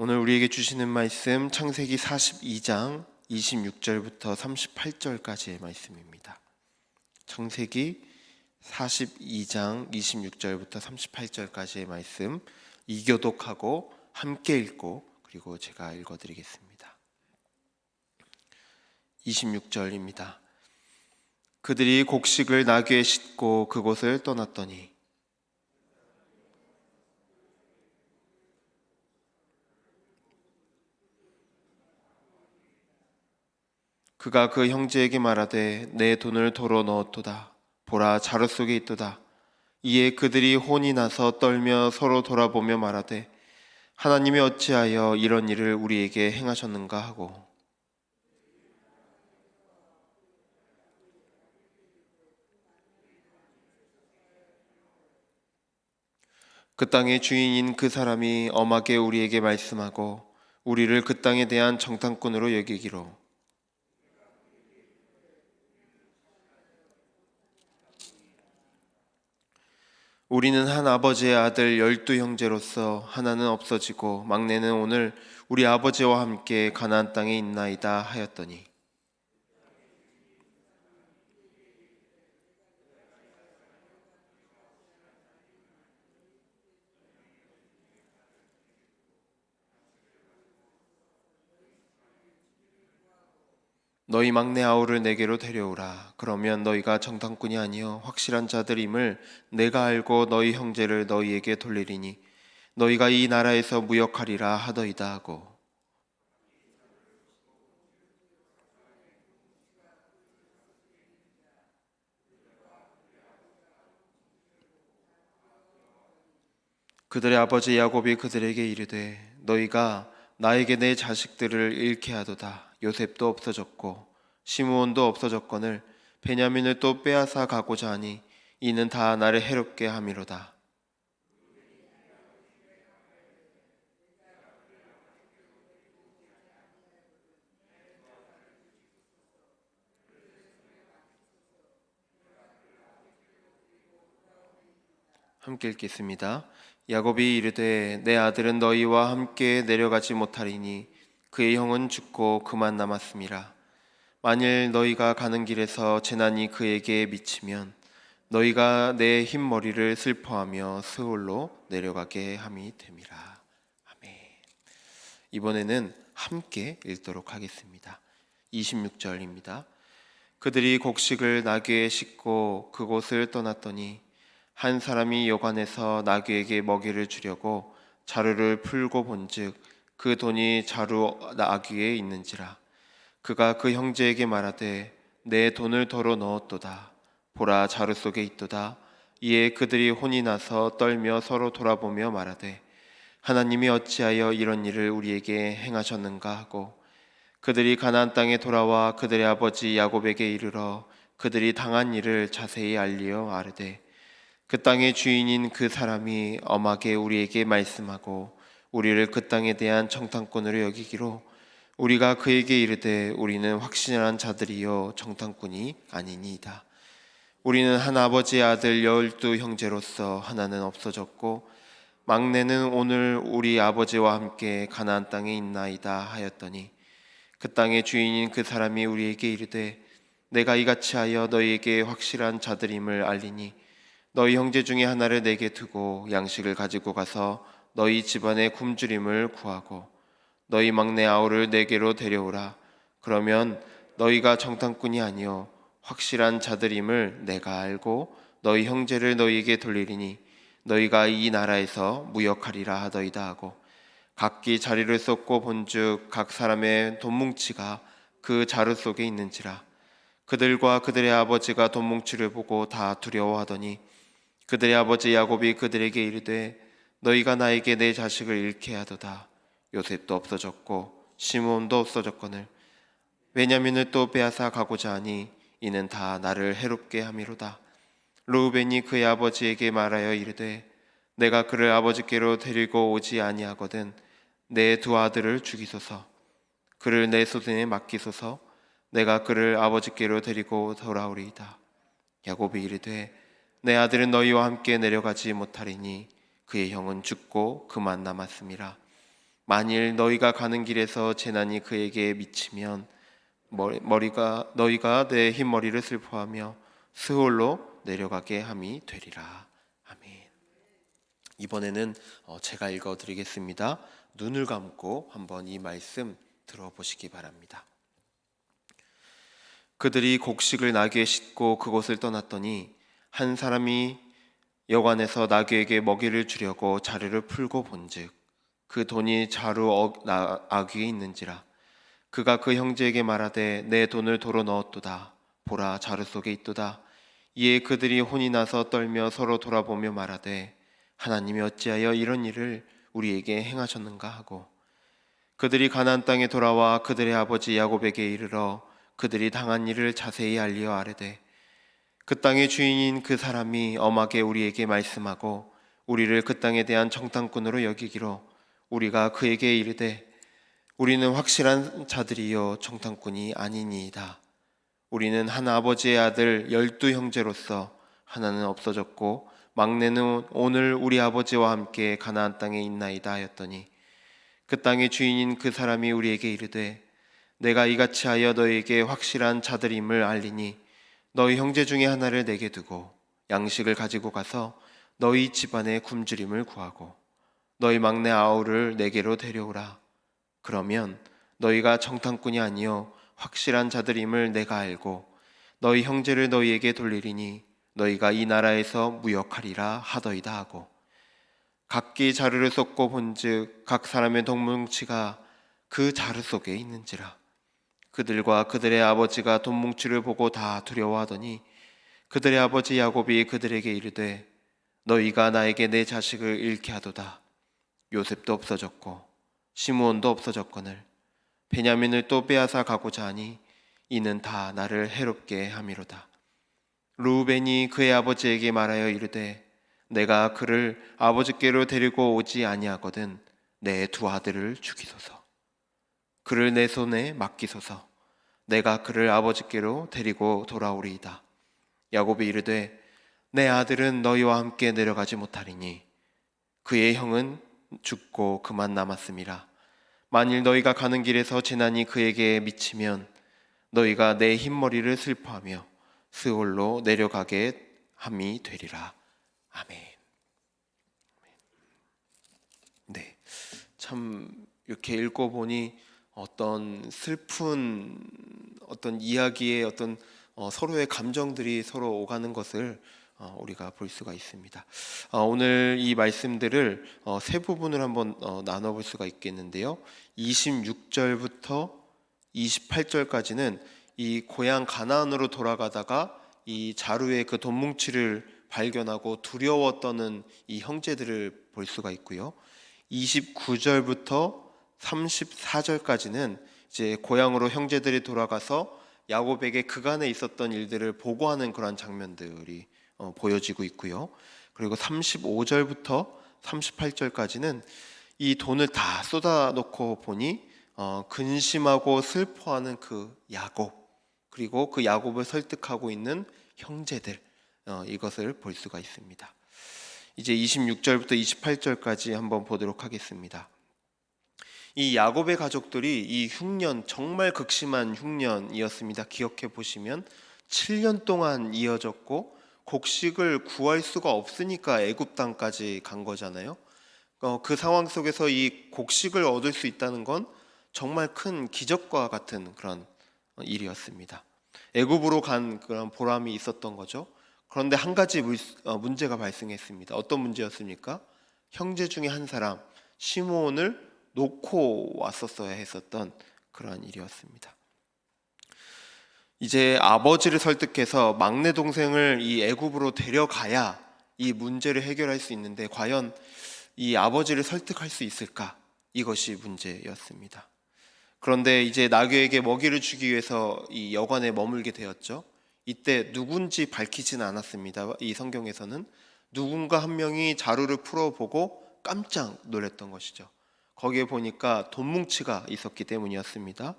오늘 우리에게 주시는 말씀 창세기 42장 26절부터 38절까지의 말씀입니다. 창세기 42장 26절부터 38절까지의 말씀 이교독하고 함께 읽고 그리고 제가 읽어 드리겠습니다. 26절입니다. 그들이 곡식을 나귀에 싣고 그곳을 떠났더니 그가 그 형제에게 말하되 내 돈을 도로 넣었도다. 보라 자루 속에 있도다. 이에 그들이 혼이 나서 떨며 서로 돌아보며 말하되 하나님이 어찌하여 이런 일을 우리에게 행하셨는가 하고. 그 땅의 주인인 그 사람이 엄하게 우리에게 말씀하고 우리를 그 땅에 대한 정탐꾼으로 여기기로 우리는 한 아버지의 아들 열두 형제로서 하나는 없어지고 막내는 오늘 우리 아버지와 함께 가나안 땅에 있나이다 하였더니 너희 막내 아우를 내게로 데려오라. 그러면 너희가 정탐꾼이 아니요 확실한 자들임을 내가 알고 너희 형제를 너희에게 돌리리니 너희가 이 나라에서 무역하리라 하더이다 하고 그들의 아버지 야곱이 그들에게 이르되 너희가 나에게 내 자식들을 잃게 하도다 요셉도 없어졌고 시므온도 없어졌거늘 베냐민을 또 빼앗아 가고자 하니 이는 다 나를 해롭게 함이로다 함께 읽겠습니다. 야곱이 이르되 내 아들은 너희와 함께 내려가지 못하리니 그의 형은 죽고 그만 남았음이라. 만일 너희가 가는 길에서 재난이 그에게 미치면 너희가 내 흰머리를 슬퍼하며 스올로 내려가게 함이 됨이라. 아멘. 이번에는 함께 읽도록 하겠습니다. 26절입니다. 그들이 곡식을 나귀에 싣고 그곳을 떠났더니 한 사람이 여관에서 나귀에게 먹이를 주려고 자루를 풀고 본즉 그 돈이 자루 나귀에 있는지라. 그가 그 형제에게 말하되 내 돈을 덜어 넣었도다. 보라 자루 속에 있도다. 이에 그들이 혼이 나서 떨며 서로 돌아보며 말하되 하나님이 어찌하여 이런 일을 우리에게 행하셨는가 하고 그들이 가나안 땅에 돌아와 그들의 아버지 야곱에게 이르러 그들이 당한 일을 자세히 알리어 아르되 그 땅의 주인인 그 사람이 엄하게 우리에게 말씀하고 우리를 그 땅에 대한 정탐꾼으로 여기기로 우리가 그에게 이르되 우리는 확신한 자들이요 정탐꾼이 아니니이다. 우리는 한 아버지의 아들 열두 형제로서 하나는 없어졌고 막내는 오늘 우리 아버지와 함께 가나안 땅에 있나이다 하였더니 그 땅의 주인인 그 사람이 우리에게 이르되 내가 이같이 하여 너희에게 확실한 자들임을 알리니 너희 형제 중에 하나를 내게 두고 양식을 가지고 가서 너희 집안의 굶주림을 구하고 너희 막내 아우를 내게로 데려오라. 그러면 너희가 정탐꾼이 아니요 확실한 자들임을 내가 알고 너희 형제를 너희에게 돌리리니 너희가 이 나라에서 무역하리라 하더이다 하고 각기 자리를 쏟고 본즉 각 사람의 돈뭉치가 그 자루 속에 있는지라 그들과 그들의 아버지가 돈뭉치를 보고 다 두려워하더니 그들의 아버지 야곱이 그들에게 이르되 너희가 나에게 내 자식을 잃게 하도다. 요셉도 없어졌고 시므온도 없어졌거늘. 베냐민을 또 빼앗아 가고자 하니 이는 다 나를 해롭게 함이로다. 루벤이 그의 아버지에게 말하여 이르되 내가 그를 아버지께로 데리고 오지 아니하거든 내 두 아들을 죽이소서. 그를 내 손에 맡기소서. 내가 그를 아버지께로 데리고 돌아오리이다. 야곱이 이르되 내 아들은 너희와 함께 내려가지 못하리니 그의 형은 죽고 그만 남았음이라 만일 너희가 가는 길에서 재난이 그에게 미치면 머리- 머리가 너희가 내 흰머리를 슬퍼하며 스홀로 내려가게 함이 되리라. 아멘. 이번에는 어, 제가 읽어 드리겠습니다. 눈을 감고 한번 이 말씀 들어보시기 바랍니다. 그들이 곡식을 나귀에 싣고 그곳을 떠났더니 한 사람이 여관에서 나귀에게 먹이를 주려고 자루를 풀고 본즉 그 돈이 자루 어- 나- 아귀에 있는지라. 그가 그 형제에게 말하되 내 돈을 도로 넣었도다. 보라 자루 속에 있도다. 이에 그들이 혼이 나서 떨며 서로 돌아보며 말하되 하나님이 어찌하여 이런 일을 우리에게 행하셨는가 하고. 그들이 가나안 땅에 돌아와 그들의 아버지 야곱에게 이르러 그들이 당한 일을 자세히 알리어 아뢰되 그 땅의 주인인 그 사람이 엄하게 우리에게 말씀하고 우리를 그 땅에 대한 정탐꾼으로 여기기로 우리가 그에게 이르되 우리는 확실한 자들이요 정탐꾼이 아니니이다. 우리는 한 아버지의 아들 열두 형제로서 하나는 없어졌고 막내는 오늘 우리 아버지와 함께 가나안 땅에 있나이다 하였더니 그 땅의 주인인 그 사람이 우리에게 이르되 내가 이같이 하여 너희에게 확실한 자들임을 알리니 너희 형제 중에 하나를 내게 두고 양식을 가지고 가서 너희 집안의 굶주림을 구하고 너희 막내 아우를 내게로 데려오라. 그러면 너희가 정탐꾼이 아니요 확실한 자들임을 내가 알고 너희 형제를 너희에게 돌리리니 너희가 이 나라에서 무역하리라 하더이다 하고 각기 자루를 쏟고 본즉 각 사람의 동뭉치가 그 자루 속에 있는지라 그들과 그들의 아버지가 돈 뭉치를 보고 다 두려워하더니 그들의 아버지 야곱이 그들에게 이르되 너희가 나에게 내 자식을 잃게 하도다. 요셉도 없어졌고 시므온도 없어졌거늘 베냐민을 또 빼앗아 가고자 하니 이는 다 나를 해롭게 함이로다. 루벤이 그의 아버지에게 말하여 이르되 내가 그를 아버지께로 데리고 오지 아니하거든 내 두 아들을 죽이소서. 그를 내 손에 맡기소서 내가 그를 아버지께로 데리고 돌아오리이다. 야곱이 이르되 내 아들은 너희와 함께 내려가지 못하리니 그의 형은 죽고 그만 남았음이라. 만일 너희가 가는 길에서 재난이 그에게 미치면 너희가 내 흰머리를 슬퍼하며 스올로 내려가게 함이 되리라. 아멘. 네, 참 이렇게 읽고 보니 어떤 슬픈 어떤 이야기의 어떤 어, 서로의 감정들이 서로 오가는 것을 어, 우리가 볼 수가 있습니다. 어, 오늘 이 말씀들을 어, 세 부분을 한번 어, 나눠볼 수가 있겠는데요. 26절부터 28절까지는 이 고향 가나안으로 돌아가다가 이 자루에 그 돈뭉치를 발견하고 두려워 떠는 이 형제들을 볼 수가 있고요. 29절부터 34절까지는 이제 고향으로 형제들이 돌아가서 야곱에게 그간에 있었던 일들을 보고하는 그런 장면들이 어, 보여지고 있고요. 그리고 35절부터 38절까지는 이 돈을 다 쏟아놓고 보니 어, 근심하고 슬퍼하는 그 야곱 그리고 그 야곱을 설득하고 있는 형제들 어, 이것을 볼 수가 있습니다. 이제 26절부터 28절까지 한번 보도록 하겠습니다. 이 야곱의 가족들이 이 흉년 정말 극심한 흉년이었습니다. 기억해 보시면 7년 동안 이어졌고 곡식을 구할 수가 없으니까 애굽 땅까지 간 거잖아요. 어, 그 상황 속에서 이 곡식을 얻을 수 있다는 건 정말 큰 기적과 같은 그런 일이었습니다. 애굽으로 간 그런 보람이 있었던 거죠. 그런데 한 가지 물- 어, 문제가 발생했습니다. 어떤 문제였습니까? 형제 중에 한 사람 시므온을 놓고 왔었어야 했었던 그러한 일이었습니다. 이제 아버지를 설득해서 막내 동생을 이 애굽으로 데려가야 이 문제를 해결할 수 있는데 과연 이 아버지를 설득할 수 있을까? 이것이 문제였습니다. 그런데 이제 나귀에게 먹이를 주기 위해서 이 여관에 머물게 되었죠. 이때 누군지 밝히지는 않았습니다. 이 성경에서는 누군가 한 명이 자루를 풀어보고 깜짝 놀랐던 것이죠. 거기에 보니까 돈 뭉치가 있었기 때문이었습니다.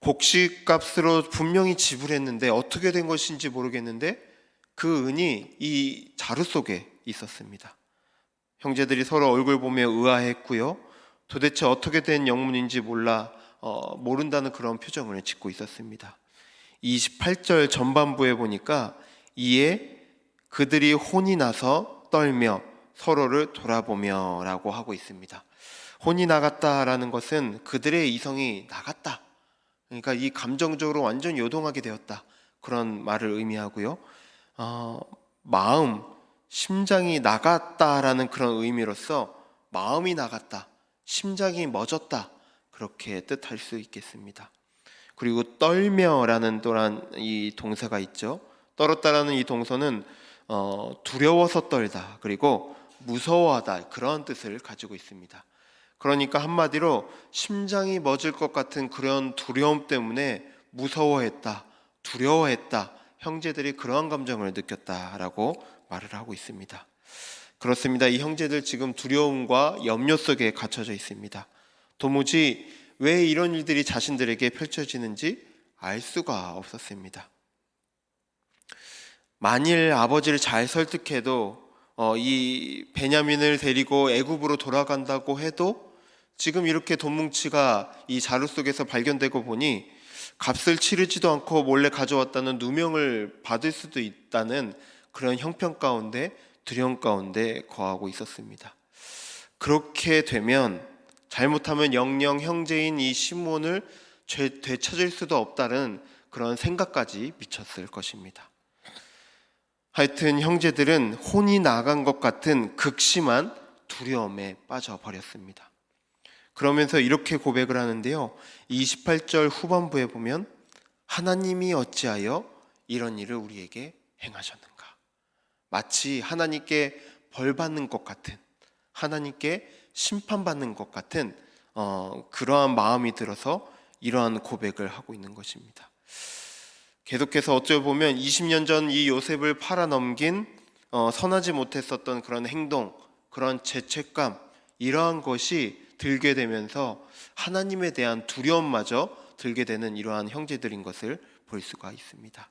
곡식 값으로 분명히 지불했는데 어떻게 된 것인지 모르겠는데 그 은이 이 자루 속에 있었습니다. 형제들이 서로 얼굴 보며 의아했고요. 도대체 어떻게 된 영문인지 몰라 어, 모른다는 그런 표정을 짓고 있었습니다. 28절 전반부에 보니까 이에 그들이 혼이 나서 떨며 서로를 돌아보며라고 하고 있습니다. 혼이 나갔다라는 것은 그들의 이성이 나갔다. 그러니까 이 감정적으로 완전 요동하게 되었다. 그런 말을 의미하고요. 어, 마음, 심장이 나갔다라는 그런 의미로서 마음이 나갔다, 심장이 멎었다 그렇게 뜻할 수 있겠습니다. 그리고 떨며라는 또한 이 동사가 있죠. 떨었다라는 이 동서는 어, 두려워서 떨다 그리고 무서워하다 그런 뜻을 가지고 있습니다. 그러니까 한마디로 심장이 멎을 것 같은 그런 두려움 때문에 무서워했다, 두려워했다. 형제들이 그러한 감정을 느꼈다라고 말을 하고 있습니다. 그렇습니다. 이 형제들 지금 두려움과 염려 속에 갇혀져 있습니다. 도무지 왜 이런 일들이 자신들에게 펼쳐지는지 알 수가 없었습니다. 만일 아버지를 잘 설득해도 어, 이 베냐민을 데리고 애굽으로 돌아간다고 해도 지금 이렇게 돈뭉치가 이 자루 속에서 발견되고 보니 값을 치르지도 않고 몰래 가져왔다는 누명을 받을 수도 있다는 그런 형편 가운데 두려움 가운데 거하고 있었습니다. 그렇게 되면 잘못하면 영영 형제인 이 시몬을 죄- 되찾을 수도 없다는 그런 생각까지 미쳤을 것입니다. 하여튼 형제들은 혼이 나간 것 같은 극심한 두려움에 빠져버렸습니다. 그러면서 이렇게 고백을 하는데요. 28절 후반부에 보면 하나님이 어찌하여 이런 일을 우리에게 행하셨는가? 마치 하나님께 벌 받는 것 같은 하나님께 심판받는 것 같은 어, 그러한 마음이 들어서 이러한 고백을 하고 있는 것입니다. 계속해서 어찌 보면 20년 전 이 요셉을 팔아 넘긴 어, 선하지 못했었던 그런 행동, 그런 죄책감 이러한 것이 들게 되면서 하나님에 대한 두려움마저 들게 되는 이러한 형제들인 것을 볼 수가 있습니다.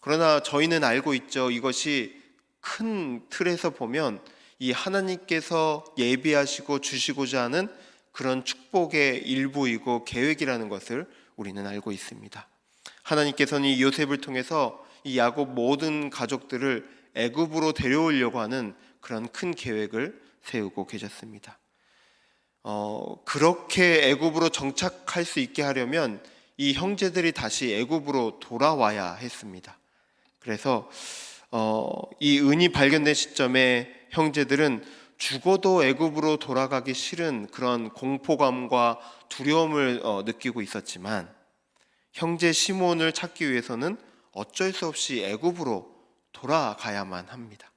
그러나 저희는 알고 있죠. 이것이 큰 틀에서 보면 이 하나님께서 예비하시고 주시고자 하는 그런 축복의 일부이고 계획이라는 것을 우리는 알고 있습니다. 하나님께서는 이 요셉을 통해서 이 야곱 모든 가족들을 애굽으로 데려오려고 하는 그런 큰 계획을 세우고 계셨습니다. 어, 그렇게 애굽으로 정착할 수 있게 하려면 이 형제들이 다시 애굽으로 돌아와야 했습니다. 그래서 어, 이 은이 발견된 시점에 형제들은 죽어도 애굽으로 돌아가기 싫은 그런 공포감과 두려움을 어, 느끼고 있었지만 형제 시몬을 찾기 위해서는 어쩔 수 없이 애굽으로 돌아가야만 합니다.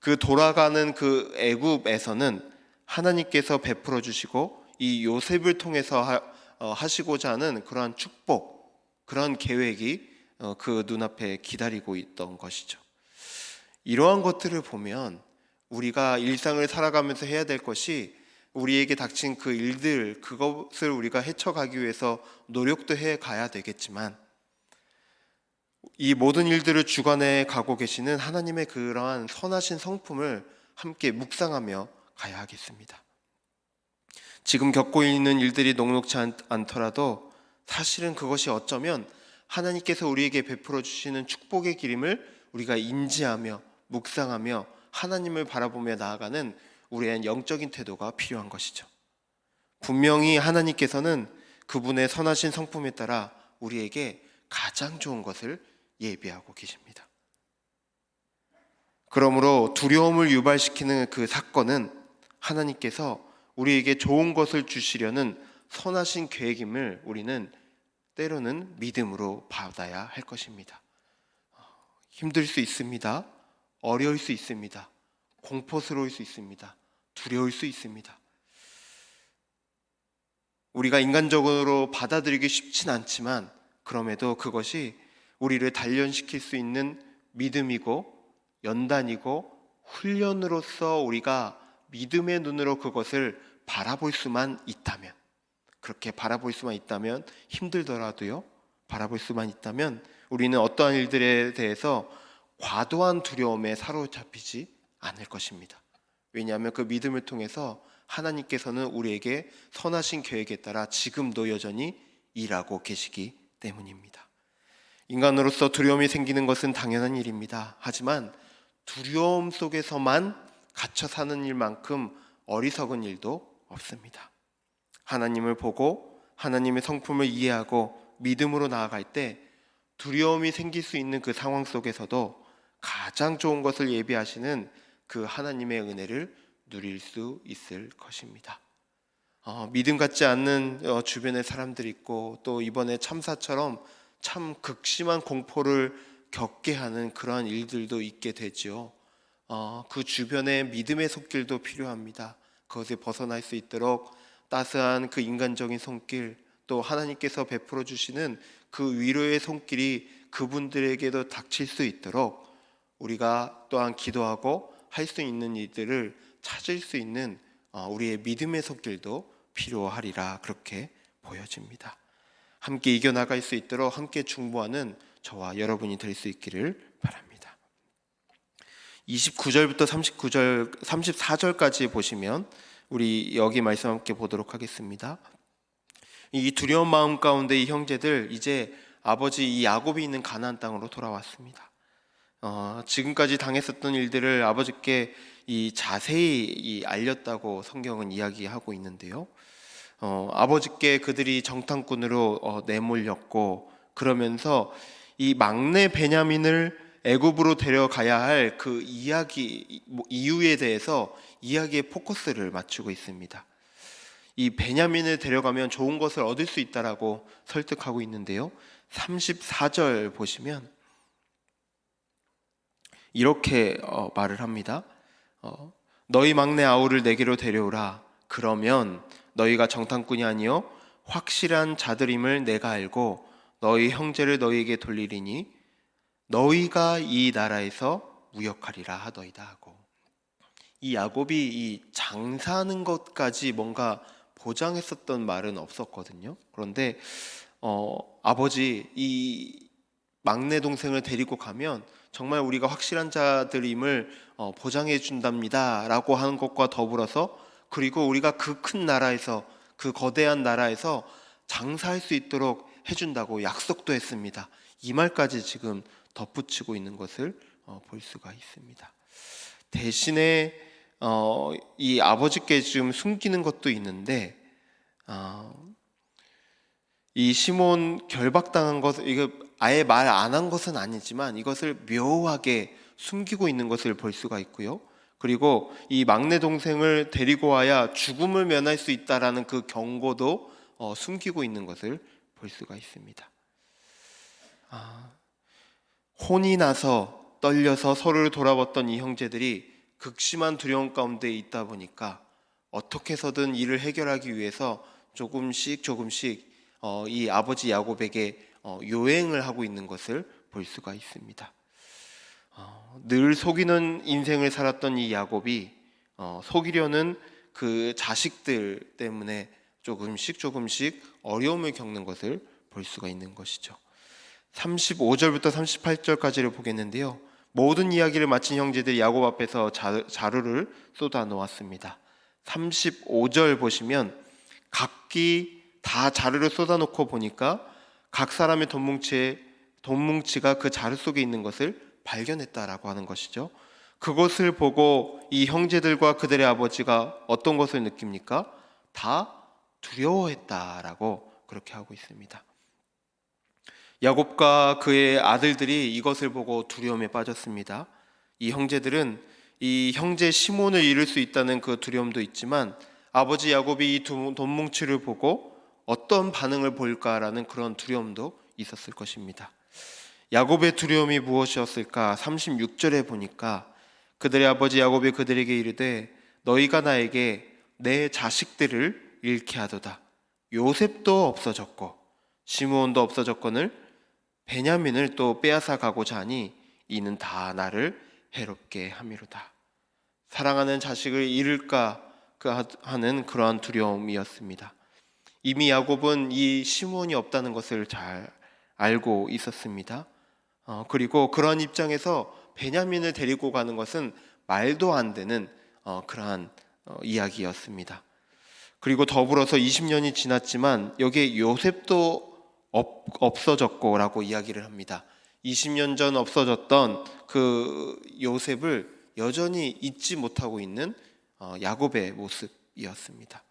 그 돌아가는 그 애굽에서는 하나님께서 베풀어 주시고 이 요셉을 통해서 하, 어, 하시고자 하는 그러한 축복, 그런 계획이 어, 그 눈앞에 기다리고 있던 것이죠. 이러한 것들을 보면 우리가 일상을 살아가면서 해야 될 것이 우리에게 닥친 그 일들, 그것을 우리가 헤쳐가기 위해서 노력도 해 가야 되겠지만 이 모든 일들을 주관해 가고 계시는 하나님의 그러한 선하신 성품을 함께 묵상하며 가야 하겠습니다. 지금 겪고 있는 일들이 녹록지 않, 않더라도 사실은 그것이 어쩌면 하나님께서 우리에게 베풀어 주시는 축복의 기림을 우리가 인지하며 묵상하며 하나님을 바라보며 나아가는 우리의 영적인 태도가 필요한 것이죠. 분명히 하나님께서는 그분의 선하신 성품에 따라 우리에게 가장 좋은 것을 예비하고 계십니다. 그러므로 두려움을 유발시키는 그 사건은 하나님께서 우리에게 좋은 것을 주시려는 선하신 계획임을 우리는 때로는 믿음으로 받아야 할 것입니다. 힘들 수 있습니다. 어려울 수 있습니다. 공포스러울 수 있습니다. 두려울 수 있습니다. 우리가 인간적으로 받아들이기 쉽진 않지만 그럼에도 그것이 우리를 단련시킬 수 있는 믿음이고 연단이고 훈련으로서 우리가 믿음의 눈으로 그것을 바라볼 수만 있다면 그렇게 바라볼 수만 있다면 힘들더라도요 바라볼 수만 있다면 우리는 어떠한 일들에 대해서 과도한 두려움에 사로잡히지 않을 것입니다. 왜냐하면 그 믿음을 통해서 하나님께서는 우리에게 선하신 계획에 따라 지금도 여전히 일하고 계시기 때문입니다. 인간으로서 두려움이 생기는 것은 당연한 일입니다. 하지만 두려움 속에서만 갇혀 사는 일만큼 어리석은 일도 없습니다. 하나님을 보고 하나님의 성품을 이해하고 믿음으로 나아갈 때 두려움이 생길 수 있는 그 상황 속에서도 가장 좋은 것을 예비하시는 그 하나님의 은혜를 누릴 수 있을 것입니다. 어, 믿음 같지 않는 어, 주변의 사람들이 있고 또 이번에 참사처럼 참 극심한 공포를 겪게 하는 그러한 일들도 있게. 어, 그 주변에 믿음의 손길도 필요합니다. 그것을 벗어날 수 있도록 따스한 그 인간적인 손길 또 하나님께서 베풀어 주시는 그 위로의 손길이 그분들에게도 닥칠 수 있도록 우리가 또한 기도하고 할 수 있는 일들을 찾을 수 있는 어, 우리의 믿음의 손길도 필요하리라 그렇게 보여집니다. 함께 이겨나갈 수 있도록 함께 중보하는 저와 여러분이 될 수 있기를. 29절부터 39절, 34절까지 보시면 우리 여기 말씀 함께 보도록 하겠습니다. 이 두려운 마음 가운데 이 형제들 이제 아버지 이 야곱이 있는 가나안 땅으로 돌아왔습니다. 어, 지금까지 당했었던 일들을 아버지께 이 자세히 이 알렸다고 성경은 이야기하고 있는데요. 어, 아버지께 그들이 정탐꾼으로 어, 내몰렸고 그러면서 이 막내 베냐민을 애굽으로 데려가야 할 그 이야기 뭐 이유에 대해서 이야기의 포커스를 맞추고 있습니다. 이 베냐민을 데려가면 좋은 것을 얻을 수 있다라고 설득하고 있는데요. 34절 보시면 이렇게 어, 말을 합니다. 어, 너희 막내 아우를 내게로 데려오라. 그러면 너희가 정탐꾼이 아니요 확실한 자들임을 내가 알고 너희 형제를 너희에게 돌리리니 너희가 이 나라에서 무역하리라 하더이다 하고 이 야곱이 이 장사하는 것까지 뭔가 보장했었던 말은 없었거든요. 그런데 어, 아버지 이 막내 동생을 데리고 가면 정말 우리가 확실한 자들임을 어, 보장해 준답니다라고 하는 것과 더불어서 그리고 우리가 그 큰 나라에서 그 거대한 나라에서 장사할 수 있도록 해준다고 약속도 했습니다. 이 말까지 지금 덧붙이고 있는 것을 어, 볼 수가 있습니다. 대신에 어, 이 아버지께 지금 숨기는 것도 있는데 어, 이 시몬 결박당한 것 이거 아예 말 안 한 것은 아니지만 이것을 묘하게 숨기고 있는 것을 볼 수가 있고요. 그리고 이 막내 동생을 데리고 와야 죽음을 면할 수 있다라는 그 경고도 어, 숨기고 있는 것을 볼 수가 있습니다. 아, 혼이 나서 떨려서 서로를 돌아봤던 이 형제들이 극심한 두려움 가운데 있다 보니까 어떻게 해서든 이를 해결하기 위해서 조금씩 조금씩 어, 이 아버지 야곱에게 어, 요행을 하고 있는 것을 볼 수가 있습니다. 어, 늘 속이는 인생을 살았던 이 야곱이 어, 속이려는 그 자식들 때문에 조금씩 조금씩 어려움을 겪는 것을 볼 수가 있는 것이죠. 35절부터 38절까지를 보겠는데요. 모든 이야기를 마친 형제들이 야곱 앞에서 자, 자루를 쏟아 놓았습니다. 35절 보시면 각기 다 자루를 쏟아 놓고 보니까 각 사람의 돈뭉치에 돈뭉치가 그 자루 속에 있는 것을 발견했다라고 하는 것이죠. 그것을 보고 이 형제들과 그들의 아버지가 어떤 것을 느낍니까? 다 두려워했다라고 그렇게 하고 있습니다. 야곱과 그의 아들들이 이것을 보고 두려움에 빠졌습니다. 이 형제들은 이 형제 시몬을 잃을 수 있다는 그 두려움도 있지만 아버지 야곱이 이 돈뭉치를 보고 어떤 반응을 보일까라는 그런 두려움도 있었을 것입니다. 야곱의 두려움이 무엇이었을까? 36절에 보니까 그들의 아버지 야곱이 그들에게 이르되 너희가 나에게 내 자식들을 잃게 하도다. 요셉도 없어졌고 시므온도 없어졌거늘 베냐민을 또 빼앗아 가고자 하니 이는 다 나를 해롭게 함이로다. 사랑하는 자식을 잃을까 그 하는 그러한 두려움이었습니다. 이미 야곱은 이 시므온이 없다는 것을 잘 알고 있었습니다. 어, 그리고 그런 입장에서 베냐민을 데리고 가는 것은 말도 안 되는 어, 그러한 어, 이야기였습니다. 그리고 더불어서 20년이 지났지만 여기에 요셉도 없, 없어졌고라고 이야기를 합니다. 20년 전 없어졌던 그 요셉을 여전히 잊지 못하고 있는 어, 야곱의 모습이었습니다.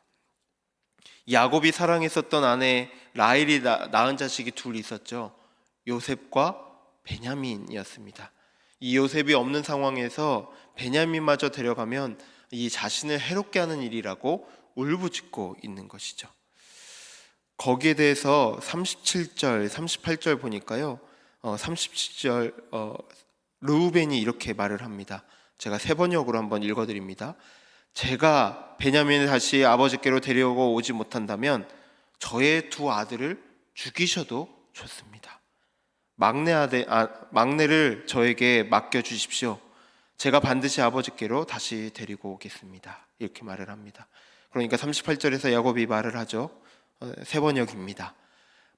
야곱이 사랑했었던 아내 라헬이 나- 낳은 자식이 둘 있었죠. 요셉과 베냐민이었습니다. 이 요셉이 없는 상황에서 베냐민마저 데려가면 이 자신을 해롭게 하는 일이라고 울부짖고 있는 것이죠. 거기에 대해서 37절, 38절 보니까요. 어, 37절 어, 르우벤이 이렇게 말을 합니다. 제가 세 번역으로 한번 읽어드립니다. 제가 베냐민을 다시 아버지께로 데려오고 오지 못한다면 저의 두 아들을 죽이셔도 좋습니다. 막내 아들, 아, 막내를 저에게 맡겨 주십시오. 제가 반드시 아버지께로 다시 데리고 오겠습니다. 이렇게 말을 합니다. 그러니까 38절에서 야곱이 말을 하죠. 어, 세 번역입니다.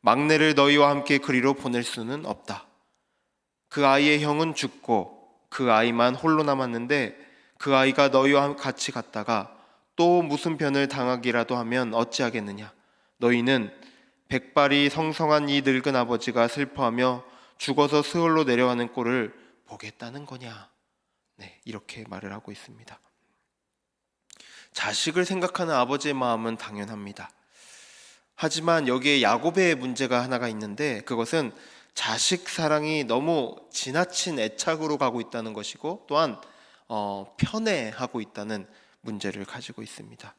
막내를 너희와 함께 그리로 보낼 수는 없다. 그 아이의 형은 죽고 그 아이만 홀로 남았는데 그 아이가 너희와 같이 갔다가 또 무슨 변을 당하기라도 하면 어찌하겠느냐? 너희는 백발이 성성한 이 늙은 아버지가 슬퍼하며 죽어서 스올로 내려가는 꼴을 보겠다는 거냐? 네, 이렇게 말을 하고 있습니다. 자식을 생각하는 아버지의 마음은 당연합니다. 하지만 여기에 야곱의 문제가 하나가 있는데 그것은 자식 사랑이 너무 지나친 애착으로 가고 있다는 것이고 또한 어, 편애하고 있다는 문제를 가지고 있습니다.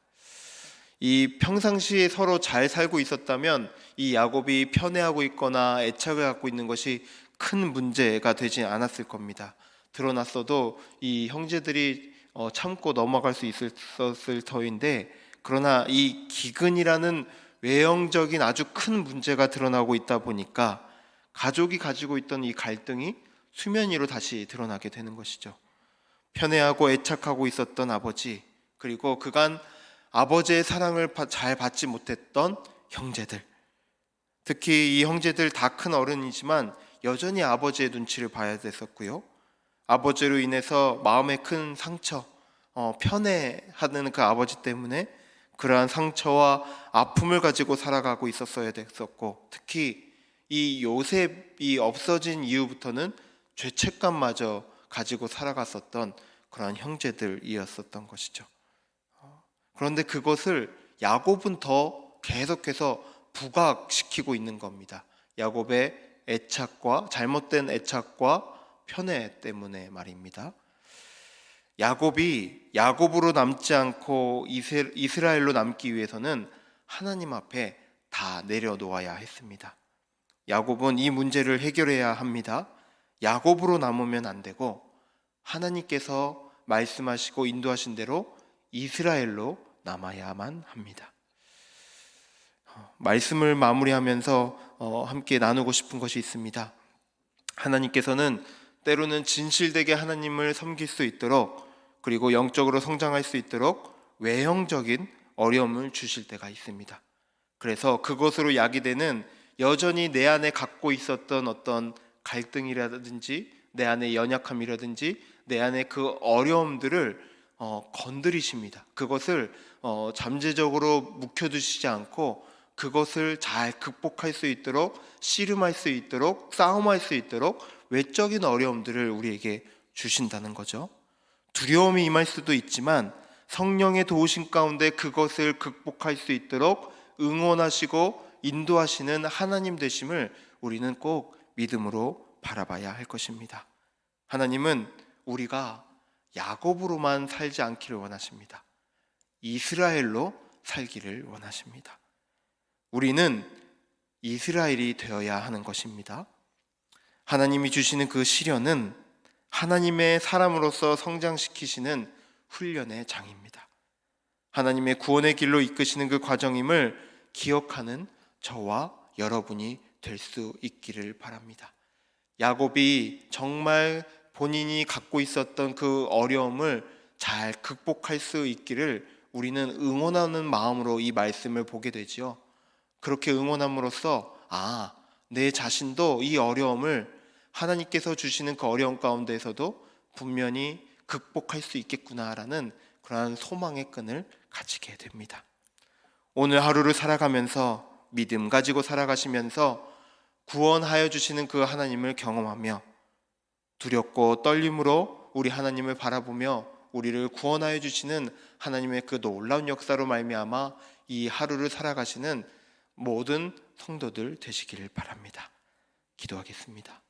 이 평상시에 서로 잘 살고 있었다면 이 야곱이 편애하고 있거나 애착을 갖고 있는 것이 큰 문제가 되지 않았을 겁니다. 드러났어도 이 형제들이 어, 참고 넘어갈 수 있었을 터인데 그러나 이 기근이라는 외형적인 아주 큰 문제가 드러나고 있다 보니까 가족이 가지고 있던 이 갈등이 수면 위로 다시 드러나게 되는 것이죠. 편애하고 애착하고 있었던 아버지 그리고 그간 아버지의 사랑을 바- 잘 받지 못했던 형제들 특히 이 형제들 다 큰 어른이지만 여전히 아버지의 눈치를 봐야 됐었고요. 아버지로 인해서 마음에 큰 상처, 어, 편애하는 그 아버지 때문에 그러한 상처와 아픔을 가지고 살아가고 있었어야 됐었고 특히 이 요셉이 없어진 이후부터는 죄책감마저 가지고 살아갔었던 그러한 형제들이었었던 것이죠. 어, 그런데 그것을 야곱은 더 계속해서 부각시키고 있는 겁니다. 야곱의 애착과 잘못된 애착과 편애 때문에 말입니다. 야곱이 야곱으로 남지 않고 이스- 이스라엘로 남기 위해서는 하나님 앞에 다 내려놓아야 했습니다. 야곱은 이 문제를 해결해야 합니다. 야곱으로 남으면 안 되고 하나님께서 말씀하시고 인도하신 대로 이스라엘로 남아야만 합니다. 어, 말씀을 마무리하면서 어, 함께 나누고 싶은 것이 있습니다. 하나님께서는 때로는 진실되게 하나님을 섬길 수 있도록 그리고 영적으로 성장할 수 있도록 외형적인 어려움을 주실 때가 있습니다. 그래서 그것으로 야기되는 여전히 내 안에 갖고 있었던 어떤 갈등이라든지 내 안의 연약함이라든지 내 안의 그 어려움들을 어, 건드리십니다. 그것을 어, 잠재적으로 묵혀두시지 않고 그것을 잘 극복할 수 있도록 씨름할 수 있도록 싸움할 수 있도록 외적인 어려움들을 우리에게 주신다는 거죠. 두려움이 임할 수도 있지만 성령의 도우심 가운데 그것을 극복할 수 있도록 응원하시고 인도하시는 하나님 되심을 우리는 꼭 믿음으로 바라봐야 할 것입니다. 하나님은 우리가 야곱으로만 살지 않기를 원하십니다. 이스라엘로 살기를 원하십니다. 우리는 이스라엘이 되어야 하는 것입니다. 하나님이 주시는 그 시련은 하나님의 사람으로서 성장시키시는 훈련의 장입니다. 하나님의 구원의 길로 이끄시는 그 과정임을 기억하는 저와 여러분이 될 수 있기를 바랍니다. 야곱이 정말 본인이 갖고 있었던 그 어려움을 잘 극복할 수 있기를 우리는 응원하는 마음으로 이 말씀을 보게 되지요. 그렇게 응원함으로써 아, 내 자신도 이 어려움을 하나님께서 주시는 그 어려움 가운데에서도 분명히 극복할 수 있겠구나라는 그러한 소망의 끈을 가지게 됩니다. 오늘 하루를 살아가면서 믿음 가지고 살아가시면서 구원하여 주시는 그 하나님을 경험하며 두렵고 떨림으로 우리 하나님을 바라보며 우리를 구원하여 주시는 하나님의 그 놀라운 역사로 말미암아 이 하루를 살아가시는 모든 성도들 되시기를 바랍니다. 기도하겠습니다.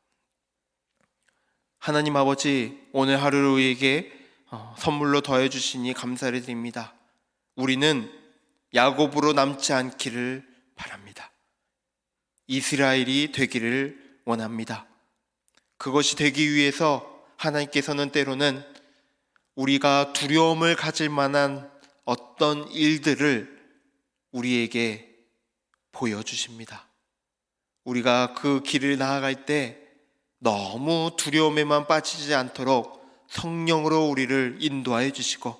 하나님 아버지 오늘 하루를 우리에게 어, 선물로 더해 주시니 감사를 드립니다. 우리는 야곱으로 남지 않기를 바랍니다. 이스라엘이 되기를 원합니다. 그것이 되기 위해서 하나님께서는 때로는 우리가 두려움을 가질 만한 어떤 일들을 우리에게 보여주십니다. 우리가 그 길을 나아갈 때 너무 두려움에만 빠지지 않도록 성령으로 우리를 인도하여 주시고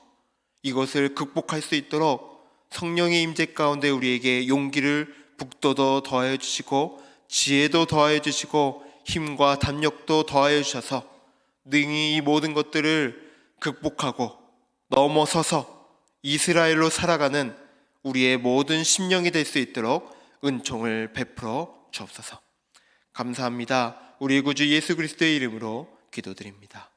이것을 극복할 수 있도록 성령의 임재 가운데 우리에게 용기를 북돋워 더하여 주시고 지혜도 더하여 주시고 힘과 담력도 더하여 주셔서 능히 이 모든 것들을 극복하고 넘어서서 이스라엘로 살아가는 우리의 모든 심령이 될 수 있도록 은총을 베풀어 주옵소서. 감사합니다. 우리 구주 예수 그리스도의 이름으로 기도드립니다.